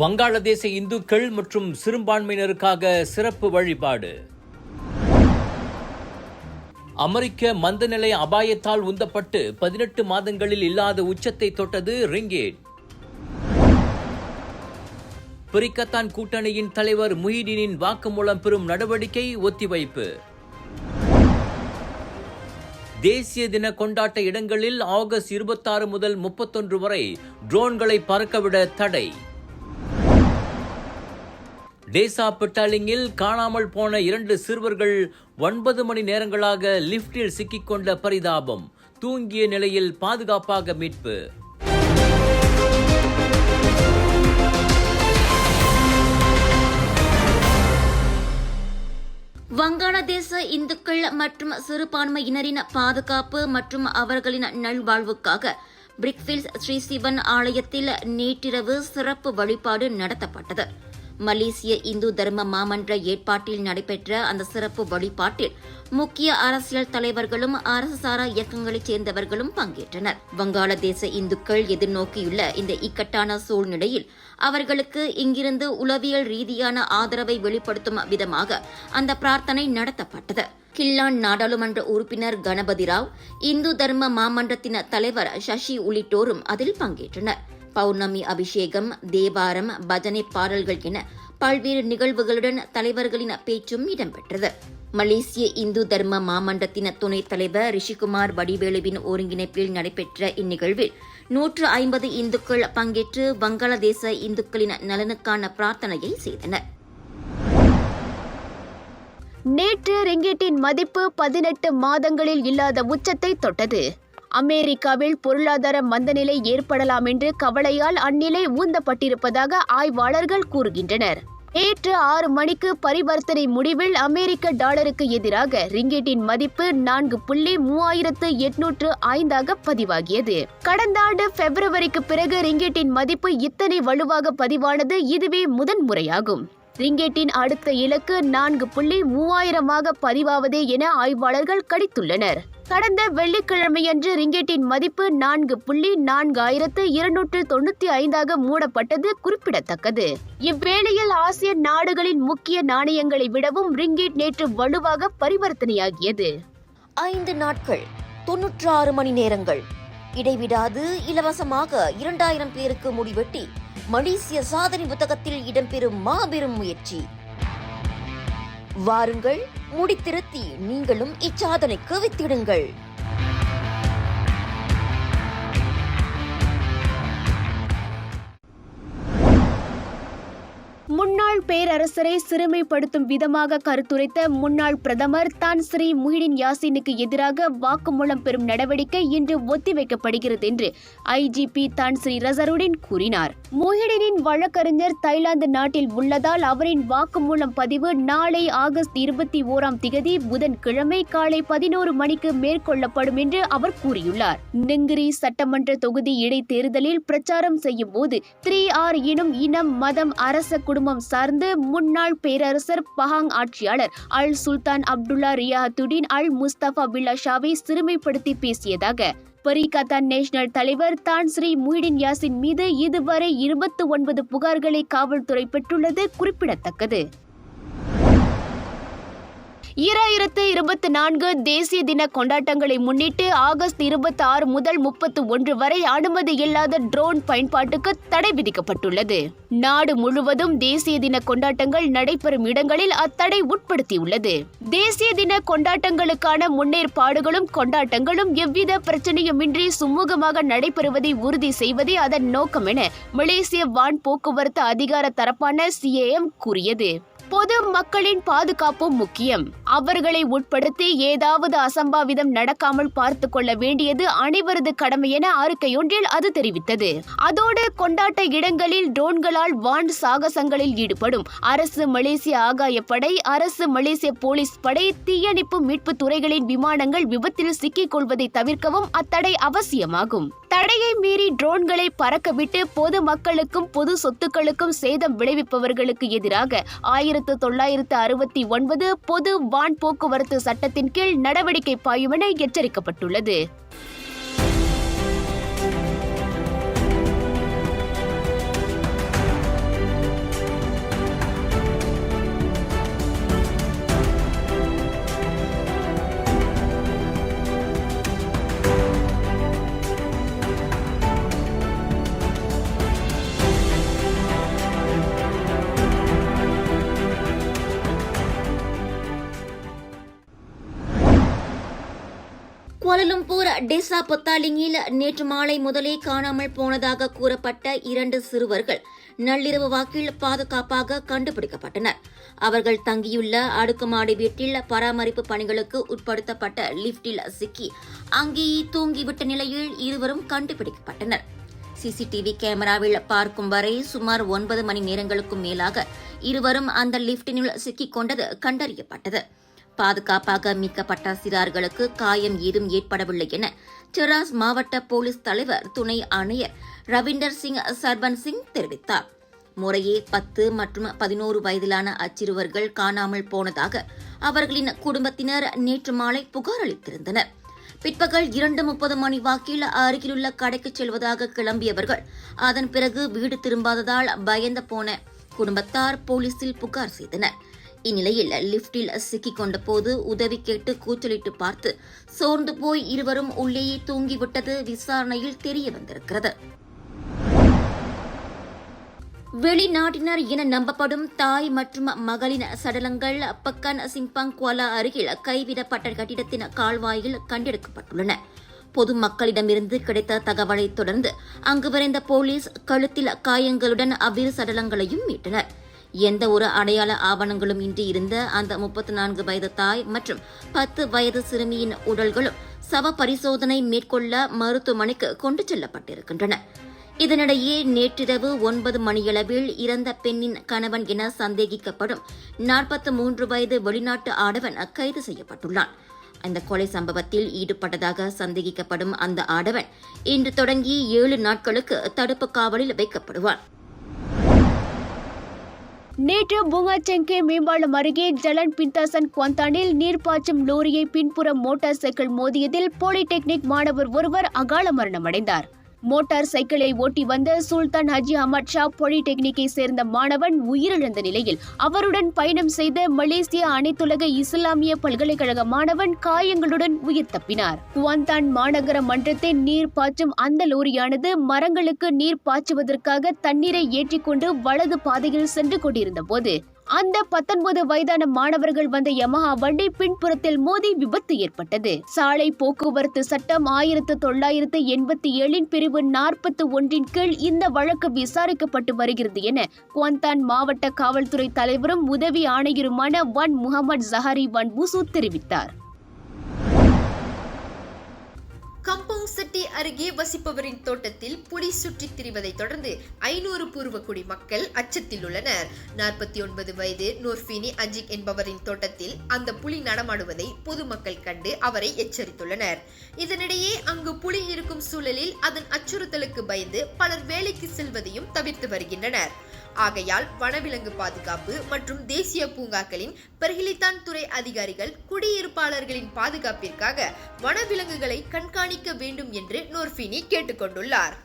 வங்காளதேச இந்துக்கள் மற்றும் சிறுபான்மையினருக்காக சிறப்பு வழிபாடு. அமெரிக்க மந்தநிலை அபாயத்தால் உந்தப்பட்டு பதினெட்டு மாதங்களில் இல்லாத உச்சத்தை தொட்டது ரிங்கேட். பிரிக்கத்தான் கூட்டணியின் தலைவர் முஹிடினின் வாக்குமூலம் பெறும் நடவடிக்கை ஒத்திவைப்பு. தேசிய தின கொண்டாட்ட இடங்களில் ஆகஸ்ட் இருபத்தாறு முதல் முப்பத்தொன்று வரை ட்ரோன்களை பறக்கவிட தடை. டேசா காணாமல் போன இரண்டு சிறுவர்கள் ஒன்பது மணி நேரங்களாக லிப்டில் சிக்கிக்கொண்ட பரிதாபம். தூங்கிய நிலையில் பாதுகாப்பாக மீட்பு. வங்காளதேச இந்துக்கள் மற்றும் சிறுபான்மையினரின் பாதுகாப்பு மற்றும் அவர்களின் நல்வாழ்வுக்காக பிரிக்ஃபீல்ட்ஸ் ஸ்ரீ சிவன் ஆலயத்தில் நேற்றிரவு சிறப்பு வழிபாடு நடத்தப்பட்டது. மலேசிய இந்து தர்ம மாமன்ற ஏற்பாட்டில் நடைபெற்ற அந்த சிறப்பு வழிபாட்டில் முக்கிய அரசியல் தலைவர்களும் அரசு சாரா இயக்கங்களைச் சேர்ந்தவர்களும் பங்கேற்றனர். வங்காளதேச இந்துக்கள் எதிர்நோக்கியுள்ள இந்த இக்கட்டான சூழ்நிலையில் அவர்களுக்கு இங்கிருந்து உளவியல் ரீதியான ஆதரவை வெளிப்படுத்தும் விதமாக அந்த பிரார்த்தனை நடத்தப்பட்டது. கில்லான் நாடாளுமன்ற உறுப்பினர் கணபதி ராவ் இந்து தர்ம மாமன்றத்தின் தலைவர் சசி உள்ளிட்டோரும் அதில் பங்கேற்றனர். பௌர்ணமி அபிஷேகம் தேவாரம் பஜனை பாடல்கள் என பல்வேறு நிகழ்வுகளுடன் தலைவர்களின் பேச்சும் இடம்பெற்றது. மலேசிய இந்து தர்ம மாமன்றத்தின் துணைத் தலைவர் ரிஷிகுமார் வடிவேலுவின் ஒருங்கிணைப்பில் நடைபெற்ற இந்நிகழ்வில் நூற்று ஐம்பது இந்துக்கள் பங்கேற்று வங்காளதேச இந்துக்களின் நலனுக்கான பிரார்த்தனையை செய்தனர். நேற்று ரிங்கிட்டின் மதிப்பு பதினெட்டு மாதங்களில் இல்லாத உச்சத்தை தொட்டது. அமெரிக்காவில் பொருளாதார மந்தநிலை ஏற்படலாம் என்று கவலையால் அந்நிலை ஊந்தப்பட்டிருப்பதாக ஆய்வாளர்கள் கூறுகின்றனர். நேற்று ஆறு மணிக்கு பரிவர்த்தனை முடிவில் அமெரிக்க டாலருக்கு எதிராக ரிங்கிட்டின் மதிப்பு நான்கு புள்ளி மூவாயிரத்து எட்நூற்று ஐந்தாக பதிவாகியது. கடந்த ஆண்டு பிப்ரவரிக்கு பிறகு ரிங்கிட்டின் மதிப்பு இத்தனை வலுவாக பதிவானது இதுவே முதன்முறையாகும். ரிங்கேட்டின் அடுத்த இலக்கு நான்கு புள்ளி மூவாயிரமாக பதிவாவதே என ஆய்வாளர்கள் கடித்துள்ளனர் கடந்த வெள்ளிக்கிழமையன்று ரிங்கேட்டின் மதிப்பு நான்கு புள்ளி நான்கு ஆயிரத்து இருநூற்று தொண்ணூத்தி ஐந்தாக மூடப்பட்டது குறிப்பிடத்தக்கது. இவ்வேளையில் ஆசிய நாடுகளின் முக்கிய நாணயங்களை விடவும் ரிங்கேட் நேற்று வலுவாக பரிவர்த்தனையாகியது. ஐந்து நாட்கள் தொன்னூற்றாறு மணி நேரங்கள். இடைவிடாது இலவசமாக இரண்டாயிரம் பேருக்கு முடிவெட்டி மலேசிய சாதனை புத்தகத்தில் இடம்பெறும் மாபெரும் முயற்சி. வாருங்கள் முடித்திருத்தி நீங்களும் இச்சாதனைக்கு வித்திடுங்கள். முன்னாள் பேரரசரை சிறுமைப்படுத்தும் விதமாக கருத்துரைத்த முன்னாள் பிரதமர் தான் ஸ்ரீ முஹிடின் யாசினுக்கு எதிராக வாக்குமூலம் பெறும் நடவடிக்கை இன்று ஒத்திவைக்கப்படுகிறது என்று ஐஜிபி தான் ஸ்ரீ ரசருடன் கூறினார். முஹிடினின் வழக்கறிஞர் தாய்லாந்து நாட்டில் உள்ளதால் அவரின் வாக்குமூலம் பதிவு நாளை ஆகஸ்ட் இருபத்தி ஓராம் திகதி புதன்கிழமை காலை பதினோரு மணிக்கு மேற்கொள்ளப்படும் என்று அவர் கூறியுள்ளார். நிங்கிரி சட்டமன்ற தொகுதி இடைத்தேர்தலில் பிரச்சாரம் செய்யும் போது த்ரீ ஆர் எனும் இனம் மதம் அரச குடும்பம் சார்ந்து முன்னாள் பேரரசர் பஹாங் ஆட்சியாளர் அல் சுல்தான் அப்துல்லா ரியாத்துடின் அல் முஸ்தபா பில்லா ஷாவை சிறுமைப்படுத்தி பேசியதாக. பரிகத்தான் நேஷனல் தலைவர் தான் ஸ்ரீ முஹிடின் யாசின் மீது இதுவரை இருபத்தி ஒன்பது புகார்களை காவல்துறை பெற்றுள்ளது குறிப்பிடத்தக்கது. ஈராயிரத்து இருபத்தி நான்கு தேசிய தின கொண்டாட்டங்களை முன்னிட்டு ஆகஸ்ட் இருபத்தி ஆறு முதல் முப்பத்து ஒன்று வரை அனுமதி இல்லாத ட்ரோன் பயன்பாட்டுக்கு தடை விதிக்கப்பட்டுள்ளது. நாடு முழுவதும் தேசிய தின கொண்டாட்டங்கள் நடைபெறும் இடங்களில் அத்தடை உட்படுத்தியுள்ளது. தேசிய தின கொண்டாட்டங்களுக்கான முன்னேற்பாடுகளும் கொண்டாட்டங்களும் எவ்வித பிரச்சனையுமின்றி சுமூகமாக நடைபெறுவதை உறுதி செய்வதே அதன் நோக்கம் என மலேசிய வான் போக்குவரத்து அதிகார தரப்பான சிஏஎம் கூறியது. பொது மக்களின் பாதுகாப்பும் முக்கியம். அவர்களை உட்படுத்தி ஏதாவது அசம்பாவிதம் நடக்காமல் பார்த்து கொள்ள வேண்டியது அனைவரது கடமை என அறிக்கையொன்றில் அது தெரிவித்தது. அதோடு கொண்டாட்ட இடங்களில் ட்ரோன்களால் வான் சாகசங்களில் ஈடுபடும் அரசு மலேசிய ஆகாயப்படை அரசு மலேசிய போலீஸ் படை தீயணைப்பு மீட்பு துறைகளின் விமானங்கள் விபத்தில் சிக்கிக் கொள்வதை தவிர்க்கவும் அத்தடை அவசியமாகும். தடையை மீறி ட்ரோன்களை பறக்கவிட்டு பொது மக்களுக்கும் பொது சொத்துக்களுக்கும் சேதம் விளைவிப்பவர்களுக்கு எதிராக ஆயிரத்தி தொள்ளாயிரத்து அறுபத்தி ஒன்பது பொது வான் போக்குவரத்து சட்டத்தின் கீழ் நடவடிக்கை பாயும் என எச்சரிக்கப்பட்டுள்ளது. கோலலும்பூர் டெசா பொத்தாலிங்கில் நேற்று மாலை முதலே காணாமல் போனதாக கூறப்பட்ட இரண்டு சிறுவர்கள் நள்ளிரவு வாக்கில் பாதுகாப்பாக கண்டுபிடிக்கப்பட்டனர். அவர்கள் தங்கியுள்ள அடுக்குமாடி வீட்டில் பராமரிப்பு பணிகளுக்கு உட்படுத்தப்பட்ட லிப்டில் சிக்கி அங்கேயே தூங்கிவிட்ட நிலையில் இருவரும் கண்டுபிடிக்கப்பட்டனர். சிசிடிவி கேமராவில் பார்க்கும் வரை சுமார் ஒன்பது மணி நேரங்களுக்கும் மேலாக இருவரும் அந்த லிப்டினுள் சிக்கிக் கொண்டது கண்டறியப்பட்டது. பாதுகாப்பாக மீட்கப்பட்ட சிறார்களுக்கு காயம் ஏதும் ஏற்படவில்லை என செராஸ் மாவட்ட போலீஸ் தலைவர் துணை ஆணையர் ரவீந்தர் சிங் சர்பன் சிங் தெரிவித்தார். முறையே பத்து மற்றும் பதினோரு வயதிலான அச்சிறுவர்கள் காணாமல் போனதாக அவர்களின் குடும்பத்தினர் நேற்று மாலை புகார் அளித்திருந்தனர். பிற்பகல் இரண்டு முப்பது மணி வாக்கில் அருகிலுள்ள கடைக்கு செல்வதாக கிளம்பியவர்கள் அதன் பிறகு வீடு திரும்பாததால் பயந்த போன குடும்பத்தார் போலீசில் புகார் செய்தனர். இந்நிலையில் லிப்டில் சிக்கிக் கொண்ட போது உதவி கேட்டு கூச்சலிட்டு பார்த்து சோர்ந்து போய் இருவரும் உள்ளேயே தூங்கிவிட்டது விசாரணையில் தெரிய வந்திருக்கிறது. வெளிநாட்டினர் என நம்பப்படும் தாய் மற்றும் மகளின் சடலங்கள் பக்கன் சிம்பாங் குவாலா அருகில் கைவிடப்பட்ட கட்டிடத்தின் கால்வாயில் கண்டெடுக்கப்பட்டுள்ளன. பொதுமக்களிடமிருந்து கிடைத்த தகவலை தொடர்ந்து அங்கு விரைந்த போலீஸ் கழுத்தில் காயங்களுடன் அவ்விரு சடலங்களையும் மீட்டனர். எந்த ஒரு அடையாள ஆவணங்களும் இன்றி இருந்த அந்த முப்பத்தி நான்கு வயது தாய் மற்றும் பத்து வயது சிறுமியின் உடல்களும் சவ பரிசோதனை மேற்கொள்ள மருத்துவமனைக்கு கொண்டு செல்லப்பட்டிருக்கின்றன. இதனிடையே நேற்றிரவு ஒன்பது மணியளவில் இறந்த பெண்ணின் கணவன் என சந்தேகிக்கப்படும் நாற்பத்தி மூன்று வயது வெளிநாட்டு ஆடவன் கைது செய்யப்பட்டுள்ளான். அந்த கொலை சம்பவத்தில் ஈடுபட்டதாக சந்தேகிக்கப்படும் அந்த ஆடவன் இன்று தொடங்கி ஏழு நாட்களுக்கு தடுப்பு காவலில் வைக்கப்படுவான். நேற்று புங்காச்செங்கே மேம்பாலம் அருகே ஜலன் பின்தாசன் குவந்தானில் நீர்ப்பாய்ச்சும் லோரியை பின்புறம் மோட்டார் சைக்கிள் மோதியதில் பாலிடெக்னிக் மாணவர் ஒருவர் அகால மரணமடைந்தார் மோட்டார் சைக்கிளை ஓட்டி வந்த சுல்தான் ஹஜி அமத் ஷா பாலிடெக்னிக்கை சேர்ந்த மாணவன் உயிரிழந்த நிலையில் அவருடன் பயணம் செய்த மலேசிய அனைத்துலக இஸ்லாமிய பல்கலைக்கழக மாணவன் காயங்களுடன் உயிர் தப்பினார். குவாந்தான் மாநகர மன்றத்தின் நீர் பாய்ச்சும் அந்த லோரியானது மரங்களுக்கு நீர் பாய்ச்சுவதற்காக தண்ணீரை ஏற்றிக்கொண்டு வலது பாதையில் சென்று கொண்டிருந்த போது அந்த பத்தொன்பது வயதான மாணவர்கள் வந்த யமஹா வண்டி பின்புறத்தில் மோதி விபத்து ஏற்பட்டது. சாலை போக்குவரத்து சட்டம் ஆயிரத்து தொள்ளாயிரத்து எண்பத்தி ஏழின் பிரிவு நாற்பத்தி ஒன்றின் கீழ் இந்த வழக்கு விசாரிக்கப்பட்டு வருகிறது என குவாந்தான் மாவட்ட காவல்துறை தலைவரும் உதவி ஆணையருமான வன் முகமது ஜஹரி வன் முசு தெரிவித்தார். கம்பங் அருகே வசிப்பவரின் தோட்டத்தில் புலி சுற்றித் திரிவதைத் தொடர்ந்து ஐநூறு பூர்வக்குடி மக்கள் அச்சத்தில் உள்ளனர். நாற்பத்தி ஒன்பது வயது நோர்பினி அஜிக் என்பவரின் தோட்டத்தில் அந்த புலி நடமாடுவதை பொதுமக்கள் கண்டு அவரை எச்சரித்துள்ளனர். இதனிடையே அங்கு புலி இருக்கும் சூழலில் அதன் அச்சுறுத்தலுக்கு பயந்து பலர் வேலைக்கு செல்வதையும் தவிர்த்து வருகின்றனர். ஆகையால் வனவிலங்கு பாதுகாப்பு மற்றும் தேசிய பூங்காக்களின் பெர்கிலித்தான் துறை அதிகாரிகள் குடியிருப்பாளர்களின் பாதுகாப்பிற்காக வனவிலங்குகளை கண்காணிக்க வேண்டும் என்று நோர்ஃபினி கேட்டுக்கொண்டுள்ளார்.